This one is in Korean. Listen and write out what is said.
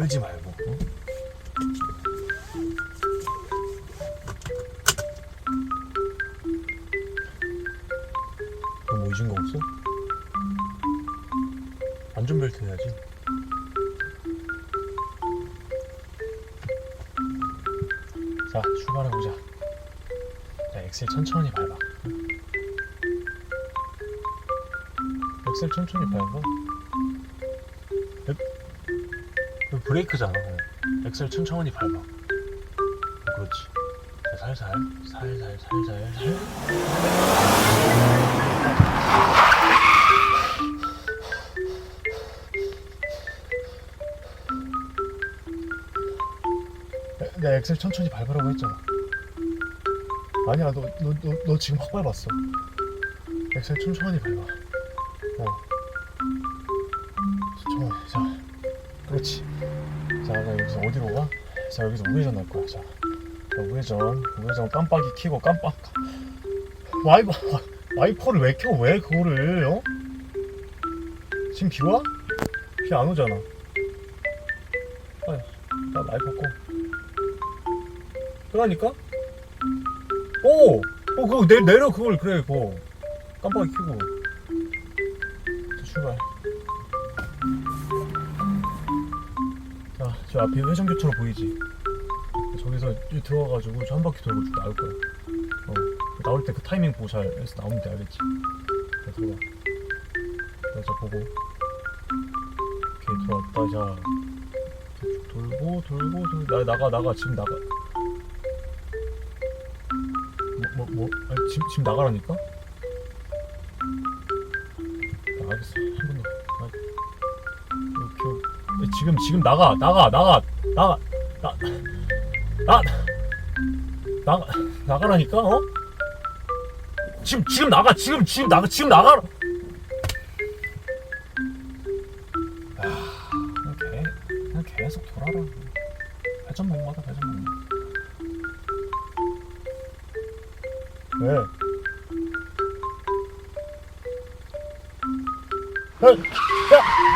떨지 말고. 어? 너뭐 잊은 거 없어? 안전벨트 해야지. 자, 출발해보자. 자, 엑셀 천천히 밟아. 응? 엑셀 천천히 밟아. 엑- 브레이크잖아. 어. 엑셀 천천히 밟아. 어, 그렇지. 자, 살살, 살살, 살살, 살. 내- 내가 엑셀 천천히 밟으라고 했잖아. 아니야, 너, 너, 너, 너 지금 확 밟았어. 엑셀 천천히 밟아. 어. 어디로 가? 자, 여기서 우회전 할 거야. 자, 자 우회전, 우회전 깜빡이 켜고 깜빡. 와이퍼, 와이퍼를 왜 켜? 왜 그거를, 어? 지금 비 와? 비 안 오잖아. 아, 나 와이퍼 꺼. 그러니까? 오! 어, 그거 내, 내려, 그걸, 그래, 그거. 깜빡이 켜고. 자, 출발. 저 앞에 회전교차로 보이지? 저기서 이제 들어가가지고 저 한 바퀴 돌고 쭉 나올 거야. 어, 나올 때 그 타이밍 보고 잘 해서 나오면 돼, 알겠지? 자, 들어가. 자, 자, 보고. 오케이, 들어왔다, 자. 쭉 돌고, 돌고, 돌고. 나, 나가, 나가, 지금 나가. 뭐, 뭐, 뭐, 아니, 지금, 지금 나가라니까? 나가겠어. 지금, 지금 나가, 나가, 나가, 나가, 나, 나, 나가, 나가라니까, 어? 지금, 지금 나가, 지금, 지금 나가, 지금 나가! 아, 개, 그냥 계속 돌아라. 회전목마다 회전목마. 왜? 야! 야!